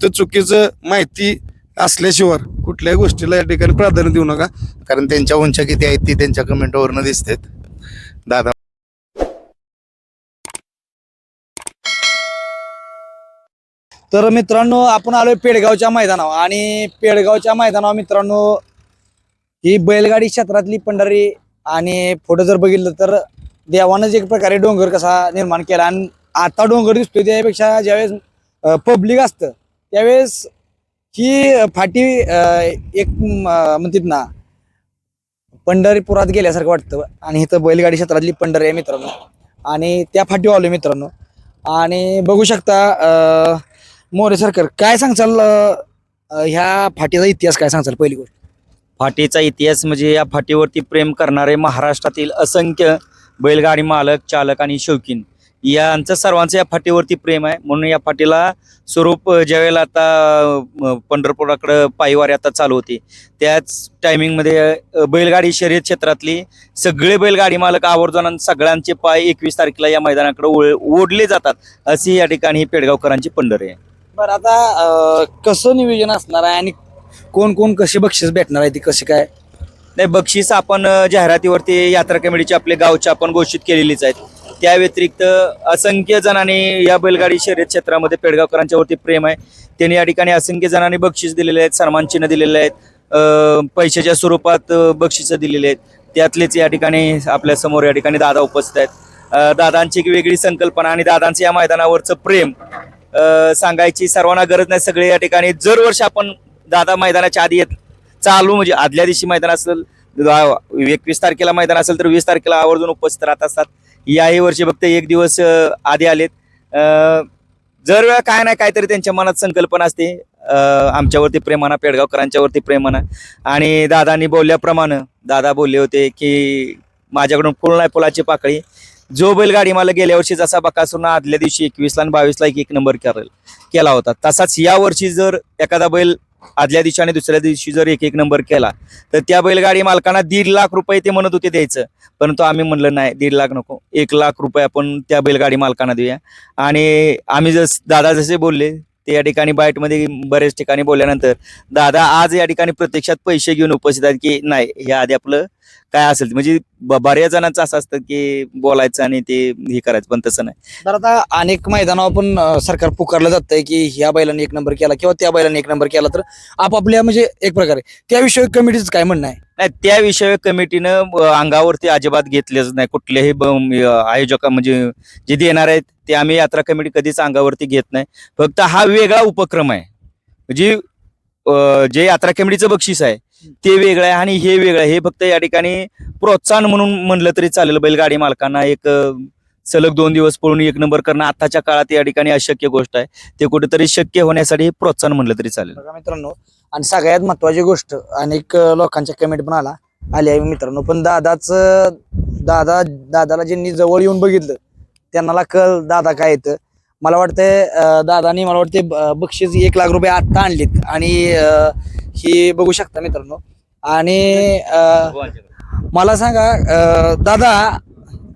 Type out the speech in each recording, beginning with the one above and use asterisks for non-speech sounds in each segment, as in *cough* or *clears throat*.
फक्त चुकीचं माहिती असल्याशिवाय कुठल्याही गोष्टीला या ठिकाणी प्राधान्य देऊ नका. कारण त्यांच्या उंच्या किती आहेत ती त्यांच्या कमेंटवरनं दिसतात. दादा. तर मित्रांनो आपण आलोय पेडगावच्या मैदानावर. आणि पेडगावच्या मैदानावर मित्रांनो ही बैलगाडी क्षेत्रातली पंढरी आणि फोटो जर बघितलं तर देवानंच एक प्रकारे डोंगर कसा निर्माण केला. आणि आता डोंगर दिसतोय त्यापेक्षा ज्यावेळेस पब्लिक असतं त्यावेळेस ही फाटी एक म्हणतात ना पंढरीपुरात गेल्यासारखं वाटतं. आणि इथं बैलगाडी क्षेत्रातली पंढरी आहे मित्रांनो. आणि त्या फाटी आलो मित्रांनो. आणि बघू शकता मोरे सरकार काय सांगचाल ह्या फाटीचा इतिहास काय सांगचाल पहिली गोष्ट? फाटीचा इतिहास म्हणजे या फाटीवरती प्रेम करणारे महाराष्ट्रातील असंख्य बैलगाडी मालक चालक आणि शौकीन. यांचं सर्वांचं या फाटीवरती प्रेम आहे. म्हणून या फाटीला स्वरूप ज्यावेळेला आता पंढरपुराकडं पायवारी आता चालू होती त्याच टायमिंगमध्ये बैलगाडी शर्यत क्षेत्रातली सगळे बैलगाडी मालक आवर्जून सगळ्यांचे पाय एकवीस तारखेला या मैदानाकडे ओढले जातात अशी या ठिकाणी ही पेडगावकरांची पंढरी आहे. बरं आता कसं नियोजन असणार आहे आणि कोण कोण कसे बक्षीस भेटणार आहे ती कसे काय? नाही बक्षीस आपण जाहिरातीवरती यात्रा कमिटीचे आपले गावचे आपण घोषित केलेलीच आहेत. त्या व्यतिरिक्त असंख्य जणांनी या बैलगाडी शर्यत क्षेत्रामध्ये पेडगावकरांच्या वरती प्रेम आहे. त्यांनी या ठिकाणी असंख्य जणांनी बक्षीस दिलेले आहेत सन्मान चिन्ह दिलेले आहेत पैशाच्या स्वरूपात बक्षिसं दिलेली आहेत. त्यातलेच या ठिकाणी आपल्यासमोर या ठिकाणी दादा उपस्थित आहेत. दादांची एक वेगळी संकल्पना आणि दादांचं या मैदानावरचं प्रेम सांगायची सर्वांना गरज नाही. सगळे या ठिकाणी जर वर्ष आपण दादा मैदानाच्या आधी येत चालू म्हणजे आदल्या दिवशी मैदान असेल एकवीस तारखेला मैदान असेल तर वीस तारखेला आवर्जून उपस्थित राहत असतात. याही वर्षी फक्त एक दिवस आधी आलेत. जर वेळा काय नाही काहीतरी त्यांच्या मनात संकल्पना असते आमच्यावरती प्रेमाना पेडगावकरांच्यावरती प्रेमाना आणि दादांनी बोलल्याप्रमाणे दादा बोलले होते की माझ्याकडून फुल नाही फुलाची पाकळी. जो बैलगाडी मला गेल्या वर्षी जसा बकासूरना आदल्या दिवशी एकवीसला आणि बावीसला एक एक नंबर करेल केला होता. तसाच या वर्षी जर एखादा बैल आदल्या दिवशी आणि दुसऱ्या दिवशी जर एक एक नंबर केला तर त्या बैलगाडी मालकांना दीड लाख रुपये ते म्हणत होते द्यायचं. परंतु आम्ही म्हणलं नाही दीड लाख नको एक लाख रुपये आपण त्या बैलगाडी मालकांना देऊया. आणि आम्ही जस दादा जसे बोलले ते या ठिकाणी बाईटमध्ये बऱ्याच ठिकाणी बोलल्यानंतर दादा आज या ठिकाणी प्रत्यक्षात पैसे घेऊन उपस्थित आहेत की नाही? हे आधी आपलं काय असेल म्हणजे बऱ्याच जणांचं असं असतं की बोलायचं आणि ते हे करायचं पण तसं नाही. तर आता अनेक मैदानावर पण सरकार पुकारलं जातंय की ह्या बैलांनी एक नंबर केला किंवा त्या बैलांनी एक नंबर केला तर आपापल्या म्हणजे एक प्रकारे त्याविषयी कमिटीचं काय म्हणणं आहे? नाही त्याविषयी कमिटीनं अंगावरती अजिबात घेतलेच नाही. कुठल्याही आयोजक म्हणजे जे देणार आहेत ते आम्ही यात्रा कमिटी कधीच अंगावरती घेत नाही. फक्त हा वेगळा उपक्रम आहे. जी जे यात्रा कमिटीचं बक्षीस आहे ते वेगळं आहे आणि हे वेगळं आहे. हे फक्त या ठिकाणी प्रोत्साहन म्हणून म्हणलं तरी चालेल. बैलगाडी मालकांना एक सलग दोन दिवस पळून एक नंबर करणं आताच्या काळात या ठिकाणी अशक्य गोष्ट आहे. ते कुठेतरी शक्य होण्यासाठी हे प्रोत्साहन म्हणलं तरी चालेल. बघा मित्रांनो आणि सगळ्यात महत्वाची गोष्ट अनेक लोकांच्या कमेंट पण आला. आली आहे मित्रांनो पण दादाच दादा दादाला ज्यांनी जवळ येऊन बघितलं त्यांना कळ दादा काय येतं मला वाटतंय दादानी मला वाटते बक्षीस एक लाख रुपये आत्ता आणलीत. आणि ही बघू शकता मित्रांनो. आणि अं, मला सांगा दादा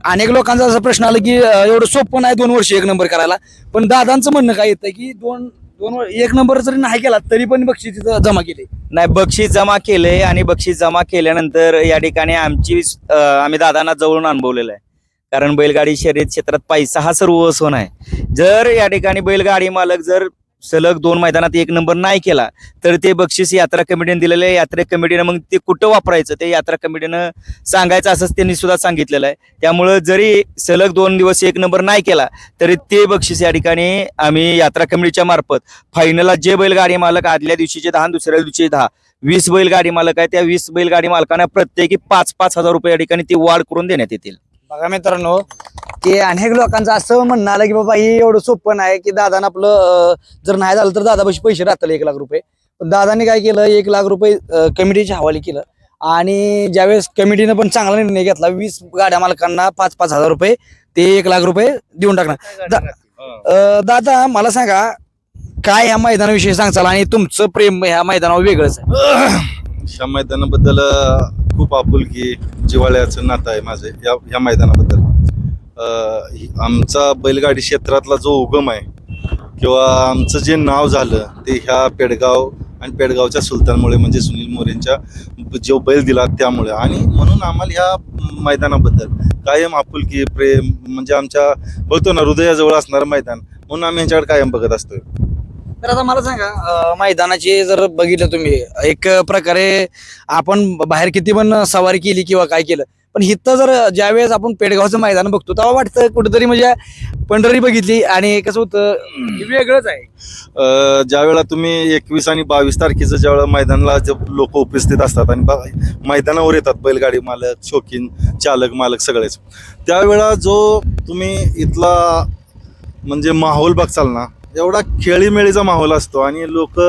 अनेक लोकांचा असा प्रश्न आला की एवढं सोपं नाही दोन वर्ष एक नंबर करायला. पण दादांचं म्हणणं काय येतं की दोन दोन एक नंबर जरी नाही केला तरी पण बक्षीस जमा केले. नाही बक्षीस जमा केले आणि बक्षीस जमा केल्यानंतर या ठिकाणी आमची आम्ही दादांना जवळून अनुभवलेलं आहे. कारण बैलगाडी शर्यत क्षेत्रात पैसा हा सर्व सोन आहे जर या ठिकाणी बैलगाडी मालक जर सलग दोन मैदानात एक नंबर नाही केला तर ते बक्षीस यात्रा कमिटीने दिलेलं आहे. यात्रा कमिटीनं मग ते कुठं वापरायचं? ते यात्रा कमिटीनं सांगायचं असंच त्यांनी सुद्धा सांगितलेलं आहे. त्यामुळं जरी सलग दोन दिवस एक नंबर नाही केला तरी ते बक्षीस या ठिकाणी आम्ही यात्रा कमिटीच्या मार्फत फायनलला जे बैलगाडी मालक आदल्या दिवशीचे दहा दुसऱ्या दिवशी दहा वीस बैलगाडी मालक आहे त्या वीस बैलगाडी मालकांना प्रत्येकी पाच पाच हजार रुपये या ठिकाणी ती वाढ करून देण्यात येतील. बघा मित्रांनो की अनेक लोकांचं असं म्हणणं आलं की बाबा हे एवढं सोपं नाही की दादानं आपलं अं, जर नाही झालं तर दादा पैसे राहतील एक लाख रुपये. पण दादाने काय केलं एक लाख रुपये अं, कमिटीच्या हवाली केलं. आणि ज्यावेळेस कमिटीनं पण चांगला निर्णय घेतला वीस गाड्या मालकांना पाच पाच हजार रुपये ते एक लाख रुपये देऊन टाकणार. दा- अं, दादा मला सांगा काय ह्या मैदानाविषयी सांगचाल आणि तुमचं प्रेम ह्या मैदानावर वेगळंच आहे. ह्या मैदानाबद्दल अ, खूप आपुलकी जिवाळ्याचं नातं आहे माझे या या मैदानाबद्दल. आमचा बैलगाडी क्षेत्रातला जो उगम आहे किंवा आमचं जे नाव झालं ते ह्या पेडगाव आणि पेडगावच्या सुलतानमुळे म्हणजे सुनील मोरेंच्या जो बैल दिला त्यामुळे. आणि म्हणून आम्हाला ह्या मैदानाबद्दल कायम आपुलकी प्रेम म्हणजे आमच्या बघतो ना हृदयाजवळ असणारं मैदान म्हणून आम्ही ह्याच्याकडे कायम बघत असतो तर आता मला सांगा अं, मैदानाची जर बघितलं तुम्ही एक प्रकारे आपण बाहेर किती पण सवारी केली किंवा काय केलं पण इथं जर ज्यावेळेस आपण पेडगावचं मैदान बघतो तेव्हा वाटतं कुठेतरी म्हणजे पंढरी बघितली आणि कसं होतं हे वेगळंच आहे. अ, ज्यावेळेला तुम्ही एकवीस आणि बावीस तारखेचं ज्यावेळेला मैदानाला जे लोक उपस्थित असतात आणि बा- मैदानावर येतात बैलगाडी मालक शौकीन चालक मालक सगळेच. त्यावेळा जो तुम्ही इथला म्हणजे माहोल बघचाल ना एवढा खेळीमेळीचा माहोल असतो आणि लोक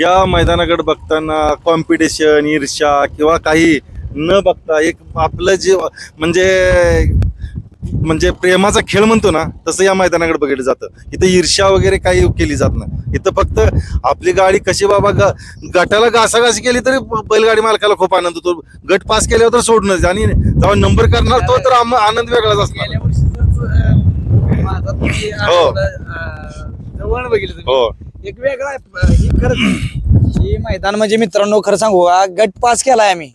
या मैदानाकडे बघताना कॉम्पिटिशन ईर्ष्या किंवा काही न बघता एक आपलं जे म्हणजे म्हणजे प्रेमाचा खेळ म्हणतो ना तसं या मैदानाकडे बघितलं जातं. इथं ईर्ष्या वगैरे काही केली जात नाही. इथं फक्त आपली गाडी कशी बाबा ग गटाला घासाघासी केली तरी बैलगाडी मालकाला खूप आनंद होतो. गट पास केल्यावर तर सोडणंच. आणि जेव्हा नंबर करणार तो तर आम- आनंद वेगळाच असणार. हो. जवळ बघितलं तुम्ही. हो. एक वेगळा आहे. ही खरंच *clears throat* ही मैदान म्हणजे मित्रांनो खरं सांगू गट पास केलाय आम्ही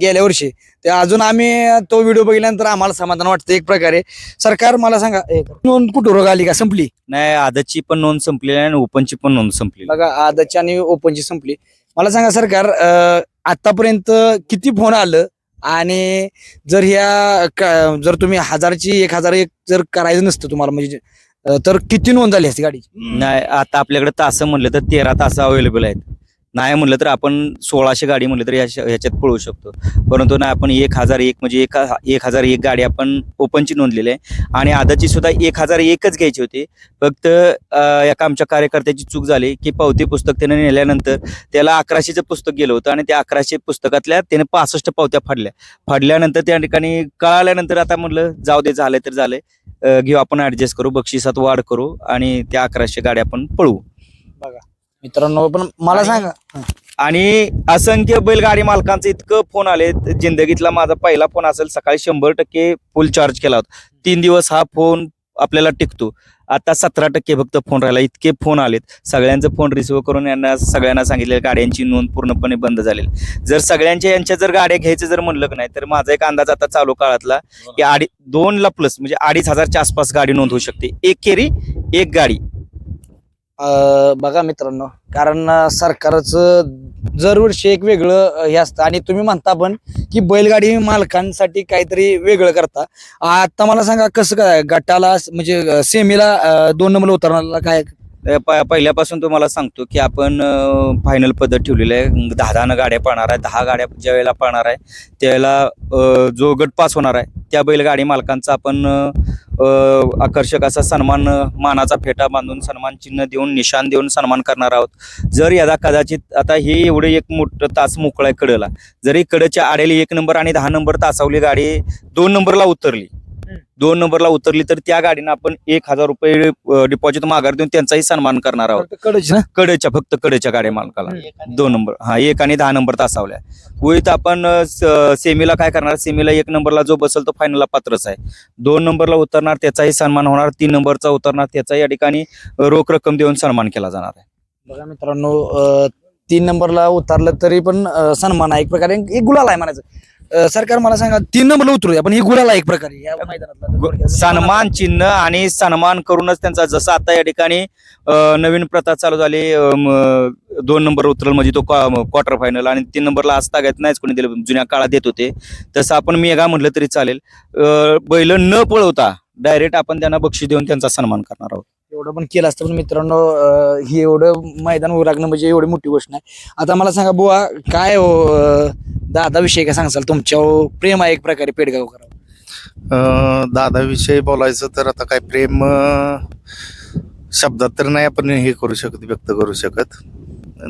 गेल्या वर्षी. ते अजून आम्ही तो व्हिडिओ बघितल्यानंतर आम्हाला समाधान वाटतं एक प्रकारे. सरकार मला सांगा नोंद कुठं रोग आली का? संपली? नाही आदतची पण नोंद संपलेली आहे आणि ओपनची पण नोंद संपलेली आहे. बघा आदतची आणि ओपनची संपली. मला सांगा सरकार अं, आतापर्यंत किती फोन आलं? आणि जर ह्या क- जर तुम्ही हजारची एक हजार एक जर करायचं नसतं तुम्हाला म्हणजे तर किती नोंद झाली असती गाडीची? नाही आता आपल्याकडे तास म्हणलं तर तेरा तास अवेलेबल आहेत. नाही म्हणलं तर आपण सोळाशे गाडी म्हणलं तर ह्याच्या- ह्याच्यात पळू शकतो. परंतु नाही आपण एक हजार एक म्हणजे एक एक हजार एक गाडी आपण ओपनची नोंदलेली आहे. आणि आदाची सुद्धा एक हजार एकच घ्यायची होती. फक्त अं, एका आमच्या कार्यकर्त्याची चूक झाली की पावती पुस्तक त्याने नेल्यानंतर त्याला अकराशेचं पुस्तक गेलं होतं आणि त्या अकराशे पुस्तकातल्या त्याने पासष्ट पावत्या फाडल्या. फाडल्यानंतर त्या ठिकाणी कळाल्यानंतर आता म्हणलं जाऊ दे झालं तर झालंय. घेऊ आपण ऍडजस्ट करू बक्षिसात वाढ करू आणि त्या अकराशे गाड्या आपण पळवू. मित्रांनो पण मला सांगा. आणि असंख्य बैलगाडी मालकांचे इतकं फोन आले जिंदगीतला माझा पहिला फोन असेल सकाळी शंभर टक्के फुल चार्ज केला होता. तीन दिवस हा फोन आपल्याला टिकतो. आता सतरा टक्के फक्त फोन राहिला. इतके फोन आलेत. सगळ्यांचे फोन रिसिव्ह करून यांना सगळ्यांना सांगितले गाड्यांची नोंद पूर्णपणे बंद झालेली. जर सगळ्यांच्या यांच्या जर गाड्या घ्यायचं जर म्हणलं की नाही तर माझा एक अंदाज आता चालू काळातला की अडी दोन ला प्लस म्हणजे अडीच हजारच्या आसपास गाडी नोंद होऊ शकते. एक केरी एक गाडी. बघा मित्रांनो कारण सरकारचं दरवर्षी एक वेगळं हे असतं. आणि तुम्ही म्हणता पण की बैलगाडी मालकांसाठी काहीतरी वेगळं करता. आता मला सांगा कसं काय गटाला म्हणजे सेमीला दोन नंबर उतरणारा काय पहिल्यापासून तुम्हाला सांगतो की आपण फायनल पद्धत ठेवलेली आहे. दहा दहा गाड्या पाहणार आहे. दहा गाड्या ज्या वेळेला पाहणार आहे त्यावेळेला जो गट पास होणार आहे त्या बैलगाडी मालकांचा आपण आकर्षक असा सन्मान मानाचा फेटा बांधून सन्मान चिन्ह देऊन निशाण देऊन सन्मान करणार आहोत. जर यदा कदाचित आता हे एवढे एक मोठं तास मोकळा आहे कडेला. जरी कडेच्या आडेली एक नंबर आणि दहा नंबर तासावली गाडी दोन नंबरला उतरली दोन नंबरला उतरली तर त्या गाडीनं आपण एक हजार रुपये डिपॉझिट माघार देऊन त्यांचाही सन्मान करणार आहोत. कडच ना कडेच्या फक्त कडेच्या गाड्या मालकाला. दोन नंबर हा एक आणि दहा नंबर तासावल्या. होईत आपण सेमीला काय करणार? सेमीला एक नंबरला जो बसल तो फायनलला पात्रच आहे. दोन नंबरला उतरणार त्याचाही सन्मान होणार. तीन नंबरचा उतरणार त्याचा या ठिकाणी रोख रक्कम देऊन सन्मान केला जाणार आहे. बघा मित्रांनो तीन नंबरला उतरलं तरी पण सन्मान आहे. एक प्रकारे एक गुलाल आहे म्हणायचं. अं, सरकार मला सांगा तीन नंबरला उतरूया पण ही गुलाल एक प्रकारे या मैदानातला गु- सन्मान चिन्ह आणि सन्मान करूनच त्यांचा जसं आता या ठिकाणी अ, नवीन प्रथा चालू झाली अ, म, दोन नंबर उतरल म्हणजे तो क्वार्टर फायनल आणि तीन नंबरला असता घेत नाहीच कोणी दिलं जुन्या काळात देत होते. तसं आपण मेगा म्हटलं तरी चालेल अ, बैल न पळवता डायरेक्ट आपण त्यांना बक्षीस देऊन त्यांचा सन्मान करणार आहोत. एवढं पण केलं असतं पण मित्रांनो अं, हे एवढं मैदान उरागणं म्हणजे एवढी मोठी गोष्ट नाही. आता मला सांगा बुवा काय हो अं, काय सांगाल? तुमच्या हो, प्रेम आहे एक प्रकारे पेडगाव करा अं, दादाविषयी बोलायचं तर आता काय प्रेम अं, शब्दात तर नाही आपण हे करू शकत व्यक्त करू शकत.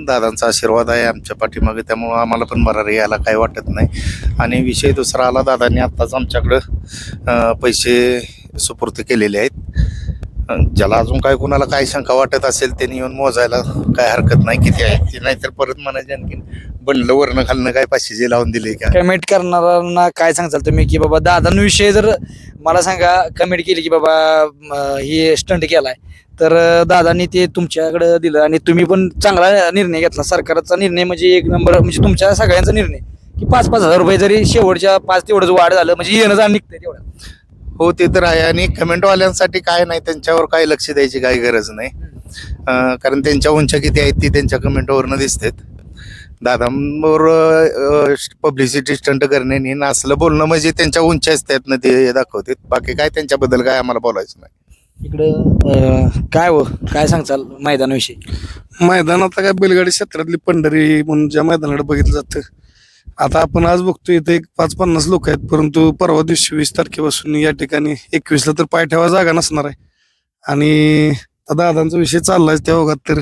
दादांचा आशीर्वाद आहे आमच्या पाठीमागे त्यामुळं आम्हाला पण मरार यायला काही वाटत नाही. आणि विषय दुसरा आला दादांनी आत्ताच आमच्याकडं अं, पैसे सुपूर्द केलेले आहेत. ज्याला अजून काय कुणाला काय शंका वाटत असेल त्यांनी येऊन मोजायला काय हरकत नाही किती आहे ते. नाहीतर परत म्हणायचे आणखीन बनलं वरणं खालनं काय पाचशेचे लावून दिले का? कमेंट करणाऱ्यांना काय सांगाल तुम्ही की बाबा दादांविषयी जर मला सांगा कमेंट केली की बाबा म, ही स्टंट केलाय तर अं, दादांनी ते तुमच्याकडे दिलं आणि तुम्ही पण चांगला निर्णय घेतला. सरकारचा निर्णय म्हणजे एक नंबर म्हणजे तुमच्या सगळ्यांचा निर्णय की पाच पाच हजार रुपये जरी शेवटच्या पाच तेवढंच वाढ झालं म्हणजे येणं जाणं निघतंय तेवढं. हो ते तर आहे. आणि कमेंटवाल्यांसाठी काय नाही त्यांच्यावर काय लक्ष द्यायची काही गरज नाही. कारण त्यांच्या उंच्या किती आहेत ती त्यांच्या कमेंटवरनं दिसतात. दादांवर पब्लिसिटी स्टंट करणे नासलं बोलणं म्हणजे त्यांच्या उंच्या त्यातनं ते दाखवतात. बाकी काय त्यांच्याबद्दल काय आम्हाला बोलायचं नाही. इकडं काय हो? काय सांगचाल मैदानाविषयी? मैदान आता काय बैलगाडी क्षेत्रातली पंढरी म्हणून ज्या मैदानाकडे बघितलं जातं आता आपण आज बघतो इथे एक पाच पन्नास लोक आहेत परंतु परवा दिवशी वीस तारखेपासून या ठिकाणी एकवीसला तर पाय ठेवा जागा नसणार आहे. आणि दादांचा विषय चाललाय त्या ओघात तर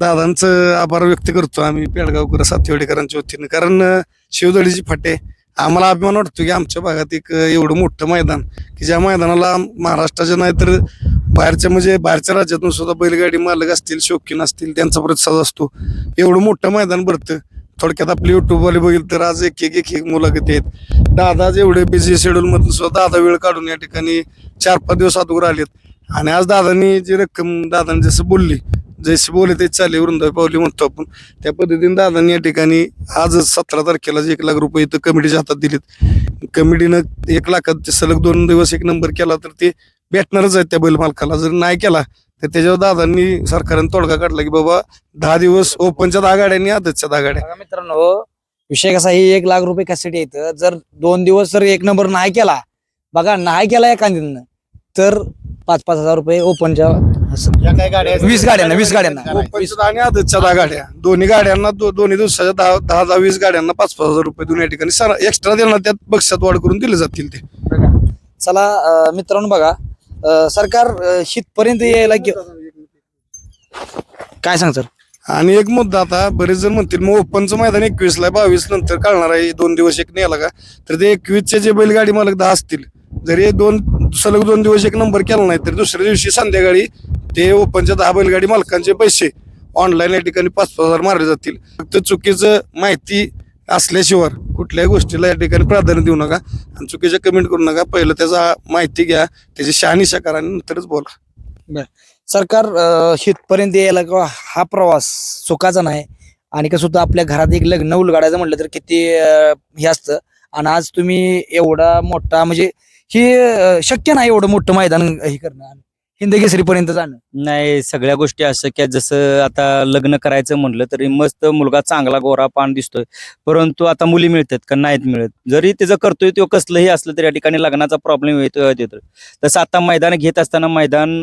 दादांचं आभार व्यक्त करतो आम्ही पेडगावकर सातवेडेकरांच्या वतीनं. कारण शिवदळीची फाटे आम्हाला अभिमान वाटतो की आमच्या भागात एक एवढं मोठं मैदान की ज्या मैदानाला महाराष्ट्राच्या नाही तर बाहेरच्या म्हणजे बाहेरच्या राज्यातून सुद्धा बैलगाडी मालक असतील शौकीन असतील त्यांचा प्रतिसाद असतो. एवढं मोठं मैदान भरतं. थोडक्यात आपले युट्यूबवाले बघितलं तर आज एक एक एक एक मुलाखती आहेत दादा जेवढे बिझी शेड्यूलमधून सुद्धा दादा वेळ काढून या ठिकाणी चार पाच दिवस अगोदर आलेत. आणि आज दादांनी जी रक्कम दादांनी जसं बोलली जसे बोलले तेच चालले. वृंदा पावली म्हणतो आपण. त्या पद्धतीने दादांनी या ठिकाणी आज सतरा तारखेला जे एक लाख रुपये इथं कमिटीच्या हातात दिलेत. कमिटीनं एक लाखात सलग दोन दिवस एक नंबर केला तर ते भेटणारच आहेत त्या बैल मालकाला. जर नाही केला तर त्याच्यावर दादांनी सरकारने तोडगा काढला की बाबा दहा दिवस ओपनच्या दहा गाड्यांनी आदतच्या दहा गाड्या. बघा मित्रांनो विषय कसा आहे एक लाख रुपये कशासाठी येतं जर दोन दिवस जर एक नंबर नाही केला बघा नाही केला एखाद्यानं तर पाच पाच हजार रुपये ओपनच्या असं. वीस गाड्यांना वीस गाड्यांना. ओपनच्या दहा आणि आदतच्या दहा गाड्या. दोन्ही गाड्यांना दो- दोन्ही दिवसाच्या दहा दहा दहा वीस गाड्यांना पाच पाच हजार रुपये दोन या ठिकाणी एक्स्ट्रा देणार त्यात बक्षात वाढ करून दिले जातील ते. चला अं, मित्रांनो बघा सरकार शीतपर्यंत यायला गे- काय सांग सर आणि एक मुद्दा आता बरेच जण म्हणतील मग ओपनचं मैदान एकवीस ला बावीस नंतर कळणार आहे दोन दिवस एक नेला का? तर ते एकवीसचे जे बैलगाडी मालक दहा असतील जरी दोन सलग दोन दिवस एक नंबर केला नाही तर दुसऱ्या दिवशी संध्याकाळी ते ओपनच्या दहा बैलगाडी मालकांचे पैसे ऑनलाईन या ठिकाणी पाच पाच हजार मारले जातील. फक्त चुकीचं माहिती असल्याशिवाय कुठल्याही गोष्टीला या ठिकाणी प्राधान्य देऊ नका. आणि चुकीच्या कमेंट करू नका. पहिलं त्याचा माहिती घ्या. त्याची शहानिशा करा आणि नंतरच बोला. सरकार शेतपर्यंत यायला किंवा हा प्रवास सुखाचा नाही. आणि कसं होतं आपल्या घरात एक लग्न उलगाडायचं म्हटलं तर किती अं, हे असतं. आणि आज तुम्ही एवढा मोठा म्हणजे हे अं, शक्य नाही एवढं मोठं मैदान हे करणं. हिंद केसरीपर्यंत जाणं. नाही सगळ्या गोष्टी असं की जसं आता लग्न करायचं म्हणलं तरी मस्त मुलगा चांगला गोरा पान दिसतोय. परंतु आता मुली मिळतात का? नाहीत मिळत. जरी त्याचं करतोय तो कसलंही असलं तरी या ठिकाणी लग्नाचा प्रॉब्लेम येतो येतो तसं आता मैदान घेत असताना मैदान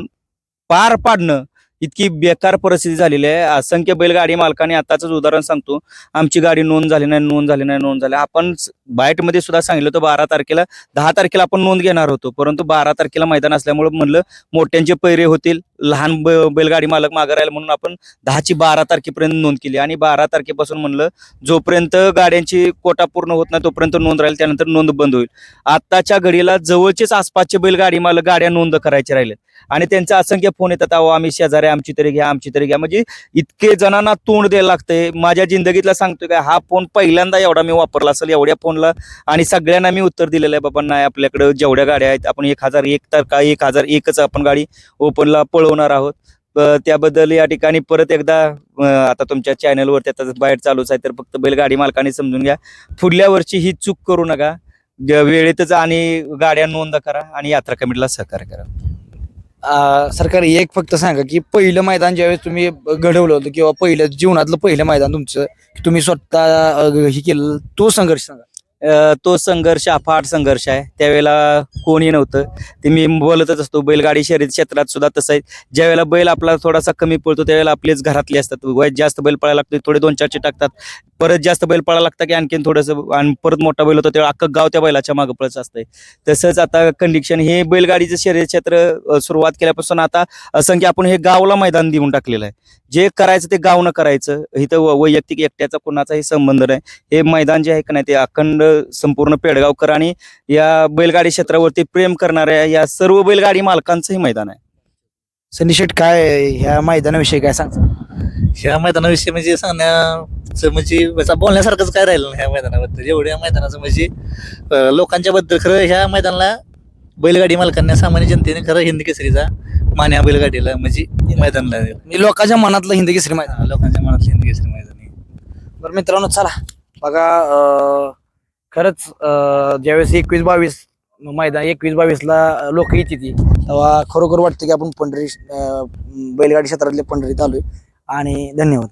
पार पाडणं इतकी बेकार परिस्थिती झालेली आहे. असंख्य बैलगाडी मालकाने आताच उदाहरण सांगतो. आमची गाडी नोंद झाली नाही नोंद झाली नाही नोंद झाली. आपण बाईटमध्ये सुद्धा सांगितलं होतं बारा तारखेला दहा तारखेला आपण नोंद घेणार होतो. परंतु बारा तारखेला मैदान असल्यामुळे म्हणलं मोठ्यांचे पैरे होतील. लहान ब- बैलगाडी मालक मागे राहील म्हणून आपण दहाची बारा तारखेपर्यंत नोंद केली. आणि बारा तारखेपासून म्हणलं जोपर्यंत गाड्यांची कोटा पूर्ण होत नाही तोपर्यंत नोंद राहील त्यानंतर नोंद बंद होईल. आत्ताच्या घडीला जवळचेच आसपासचे बैलगाडी मालक गाड्या नोंद करायचे राहिले. आणि त्यांचे असंख्य फोन येतात अहो आम्ही शेजारी आमची तरी घ्या आमची तरी घ्या. म्हणजे इतके जणांना तोंड द्यायला लागतंय. माझ्या जिंदगीतला सांगतोय का हा फोन पहिल्यांदा एवढा मी वापरला असेल एवढ्या फोनला. आणि सगळ्यांना मी उत्तर दिलेलं आहे बाबा नाही आपल्याकडे जेवढ्या गाड्या आहेत आपण एक हजार एक तर का एक हजार एकच आपण गाडी ओपनला पळवणार आहोत. त्याबद्दल या ठिकाणी परत एकदा आता तुमच्या चॅनलवर आता बाहेर चालूच आहे तर फक्त बैलगाडी मालकाने समजून घ्या. पुढल्या वर्षी ही चूक करू नका. वेळेतच आणि गाड्या नोंद करा आणि यात्रा कमिटीला सहकार्य करा. सरकार एक फक्त सांगा की पहिलं मैदान ज्यावेळेस तुम्ही घडवलं होतं किंवा पहिलं जीवनातलं पहिलं मैदान तुमचं तुम्ही स्वतः हे केलं तो संघर्ष सांगा. तो संघर्ष अफाट संघर्ष आहे. त्यावेळेला कोणी नव्हतं. ते मी बोलतच असतो बैलगाडी शर्यत क्षेत्रात सुद्धा तसं आहे. ज्यावेळेला बैल आपला थोडासा कमी पळतो त्यावेळेला आपलेच घरातले असतात. वयात जास्त बैल पळायला लागतो थोडे दोन चारचे टाकतात. परत जास्त बैल पळायला लागतं की आणखीन थोडंसं आणि परत मोठा बैल होतो तेव्हा अख्खं गाव त्या बैलाच्या मागं पळत असतंय. तसंच आता कंडिक्शन हे बैलगाडीचं शर्यत क्षेत्र सुरुवात केल्यापासून आता असंख्य आपण हे गावला मैदान देऊन टाकलेलं आहे. जे करायचं ते गावनं करायचं. इथं व- वैयक्तिक एकट्याचा कोणाचाही संबंध नाही. हे मैदान जे आहे का नाही ते अखंड संपूर्ण पेडगावकर आणि या बैलगाडी क्षेत्रावरती प्रेम करणाऱ्या या सर्व बैलगाडी मालकांचंही मैदान आहे. संधी शेट काय ह्या मैदानाविषयी काय सांगता? ह्या मैदानाविषयी म्हणजे सांगण्या चं म्हणजे असं बोलण्यासारखंच काय राहिलं नाही ह्या मैदानाबद्दल. एवढ्या मैदानाचं म्हणजे अं, लोकांच्या बद्दल खरं ह्या मैदानाला बैलगाडी मालकांना सामान्य जनतेने खरं हिंदी केसरीचा मान ह्या बैलगाडीला म्हणजे मैदानला दिला. म्हणजे लोकांच्या मनातलं हिंदी केसरी मैदान. लोकांच्या मनातलं हिंदी केसरी मैदान आहे. बरं मित्रांनो चला. बघा अं, खरंच ज्यावेळेस एकवीस बावीस मैदान एकवीस बावीसला लोक येते ती तेव्हा खरोखर वाटतं की आपण पंढरी बैलगाडी क्षेत्रातले पंढरीत आलोय आणि धन्यवाद.